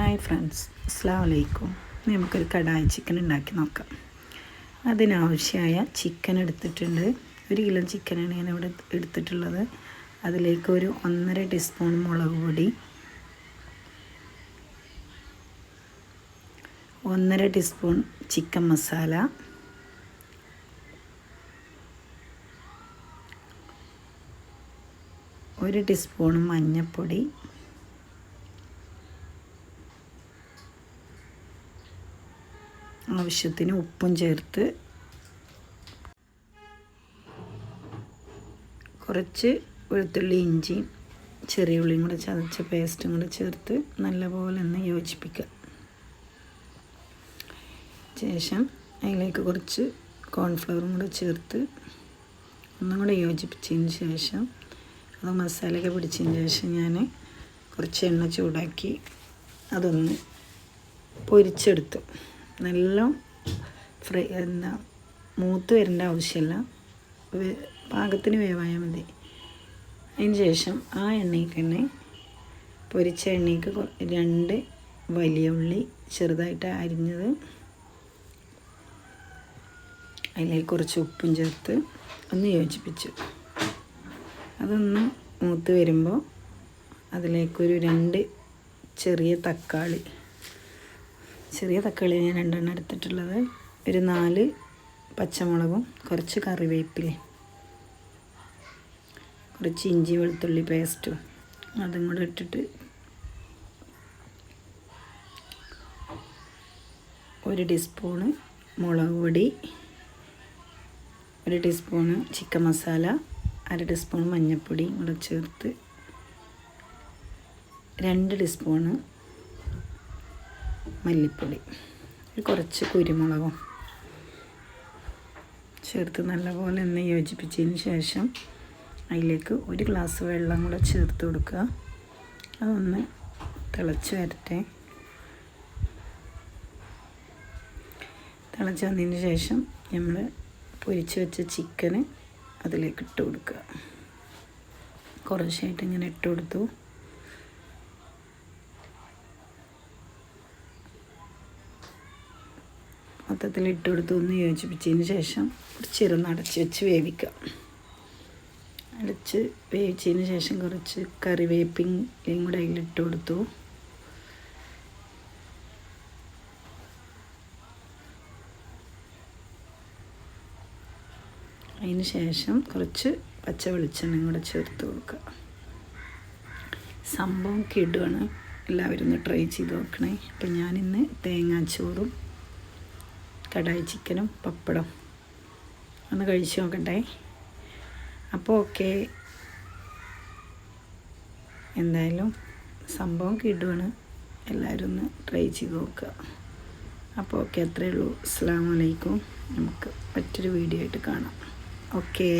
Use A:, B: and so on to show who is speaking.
A: Hi friends അസ്സാം വലൈക്കും നമുക്കൊരു കടായി ചിക്കൻ ഉണ്ടാക്കി നോക്കാം. അതിനാവശ്യമായ ചിക്കൻ എടുത്തിട്ടുണ്ട്. ഒരു കിലോ ചിക്കനാണ് ഞാൻ ഇവിടെ എടുത്തിട്ടുള്ളത്. അതിലേക്ക് ഒരു ഒന്നര ടീസ്പൂൺ മുളക് പൊടി ഒന്നര ടീസ്പൂൺ ചിക്കൻ മസാല ഒരു ടീസ്പൂൺ മഞ്ഞൾപ്പൊടി ആവശ്യത്തിന് ഉപ്പും ചേർത്ത് കുറച്ച് വെളുത്തുള്ളി ഇഞ്ചി ചെറിയ ഉള്ളിയും കൂടെ ചതച്ച പേസ്റ്റും കൂടെ ചേർത്ത് നല്ലപോലെ ഒന്ന് യോജിപ്പിക്കുക. ശേഷം അതിലേക്ക് കുറച്ച് കോൺഫ്ലവറും കൂടെ ചേർത്ത് ഒന്നും കൂടെ യോജിപ്പിച്ചതിന് ശേഷം അത് മസാലയൊക്കെ പിടിച്ചതിന് ശേഷം ഞാൻ കുറച്ച് എണ്ണ ചൂടാക്കി അതൊന്ന് പൊരിച്ചെടുത്തു. നല്ല ഫ്രൈ എന്താ മൂത്ത് വരേണ്ട ആവശ്യമില്ല പാകത്തിന് വേവായാൽ മതി. അതിന് ശേഷം ആ എണ്ണയ്ക്ക് തന്നെ പൊരിച്ച എണ്ണയ്ക്ക് രണ്ട് വലിയ ഉള്ളി ചെറുതായിട്ട് അരിഞ്ഞത്. അതിലേക്ക് കുറച്ച് ഉപ്പും ചേർത്ത് ഒന്ന് യോജിപ്പിച്ചു. അതൊന്ന് മൂത്ത് വരുമ്പോൾ അതിലേക്കൊരു രണ്ട് ചെറിയ തക്കാളി ചെറിയ തക്കാളി ഞാൻ രണ്ടെണ്ണം എടുത്തിട്ടുള്ളത്. ഒരു നാല് പച്ചമുളകും കുറച്ച് കറിവേപ്പിലയും കുറച്ച് ഇഞ്ചി വെളുത്തുള്ളി പേസ്റ്റും അതും കൂടെ ഇട്ടിട്ട് ഒരു ടീസ്പൂണ് മുളക് പൊടി ഒരു ടീസ്പൂണ് ചിക്കൻ മസാല അര ടീസ്പൂൺ മഞ്ഞൾപ്പൊടി കൂടെ ചേർത്ത് രണ്ട് ടീസ്പൂണ് മല്ലിപ്പൊടി കുറച്ച് കുരുമുളകും ചേർത്ത് നല്ലപോലെ ഒന്ന് യോജിപ്പിച്ചതിന് ശേഷം അതിലേക്ക് ഒരു ഗ്ലാസ് വെള്ളം കൂടെ ചേർത്ത് കൊടുക്കുക. അതൊന്ന് തിളച്ച് വരട്ടെ. തിളച്ച് വന്നതിന് ശേഷം നമ്മൾ പൊരിച്ച് വെച്ച ചിക്കന് അതിലേക്ക് ഇട്ട് കൊടുക്കുക. കുറച്ചായിട്ട് ഇങ്ങനെ ഇട്ട് കൊടുത്തു. മൊത്തത്തിൽ ഇട്ട് കൊടുത്ത് ഒന്ന് യോജിപ്പിച്ചതിന് ശേഷം കുറച്ചിരുന്ന് അടച്ച് വെച്ച് വേവിക്കാം. അടച്ച് വേവിച്ചതിന് ശേഷം കുറച്ച് കറിവേപ്പിങ്ങയും കൂടെ അതിലിട്ട് കൊടുത്തു. അതിന് ശേഷം കുറച്ച് പച്ച വെളിച്ചെണ്ണയും കൂടെ ചേർത്ത് കൊടുക്കുക. സംഭവം കിടുവാണ്. എല്ലാവരും ഒന്ന് ട്രൈ ചെയ്ത് നോക്കണേ. അപ്പം ഞാനിന്ന് തേങ്ങാച്ചോറും കടായി ചിക്കനും പപ്പടം ഒന്ന് കഴിച്ചു നോക്കട്ടെ അപ്പോൾ ഓക്കെ. എന്തായാലും സംഭവം കിടുവാണ്. എല്ലാവരും ഒന്ന് ട്രൈ ചെയ്ത് നോക്കുക. അപ്പോൾ ഓക്കെ അത്രയേ ഉള്ളൂ. അസ്സാം വലൈക്കും നമുക്ക് മറ്റൊരു വീഡിയോ ആയിട്ട് കാണാം. ഓക്കേ.